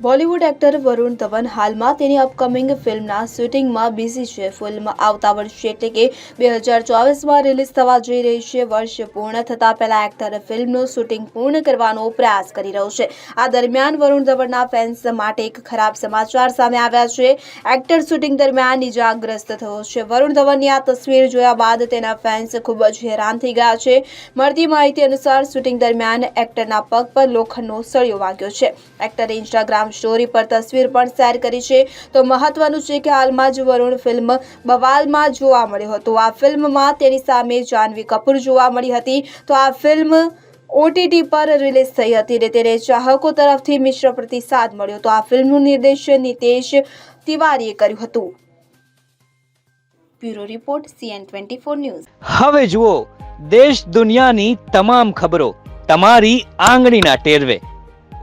Bollywood actor Varun Dhawan હાલમાં તેની upcoming ફિલ્મના શૂટિંગમાં બિઝી છે. ફિલ્મ આવતા વર્ષે એટલે કે બે હજાર ચોવીસમાં રિલીઝ થવા જઈ રહી છે. વર્ષ પૂર્ણ થતાં પહેલા એક્ટર ફિલ્મનું શૂટિંગ પૂર્ણ કરવાનો પ્રયાસ કરી રહ્યો છે. આ દરમિયાન વરુણ ધવનના ફેન્સ માટે એક ખરાબ સમાચાર સામે આવ્યા છે. એક્ટર શૂટિંગ દરમિયાન ઇજાગ્રસ્ત થયો છે. વરુણ ધવનની આ તસવીર જોયા બાદ તેના ફેન્સ ખૂબ જ હેરાન થઈ ગયા છે. મળતી માહિતી અનુસાર શૂટિંગ દરમિયાન એક્ટરના પગ પર લોખંડનો સળિયો વાગ્યો છે. એક્ટરે ઇન્સ્ટાગ્રામ સ્ટોરી પર તસવીર પણ શેર કરી છે. તો મહત્વનું છે કે હાલમાં જ વરુણ ફિલ્મ બવાલમાં જોવા મળ્યો હતો. આ ફિલ્મમાં તેની સામે જાહ્નવી કપૂર જોવા મળી હતી. તો આ ફિલ્મ ઓટીટી પર રિલીઝ થઈ હતી અને તેને ચાહકો તરફથી મિશ્ર પ્રતિસાદ મળ્યો. તો આ ફિલ્મનું નિર્દેશન નિતેશ તિવારીએ કર્યું હતું. Bureau report CN twenty four news. હવે જુઓ, દેશ દુનિયાની તમામ ખબરો તમારી આંગળીના ટેરવે.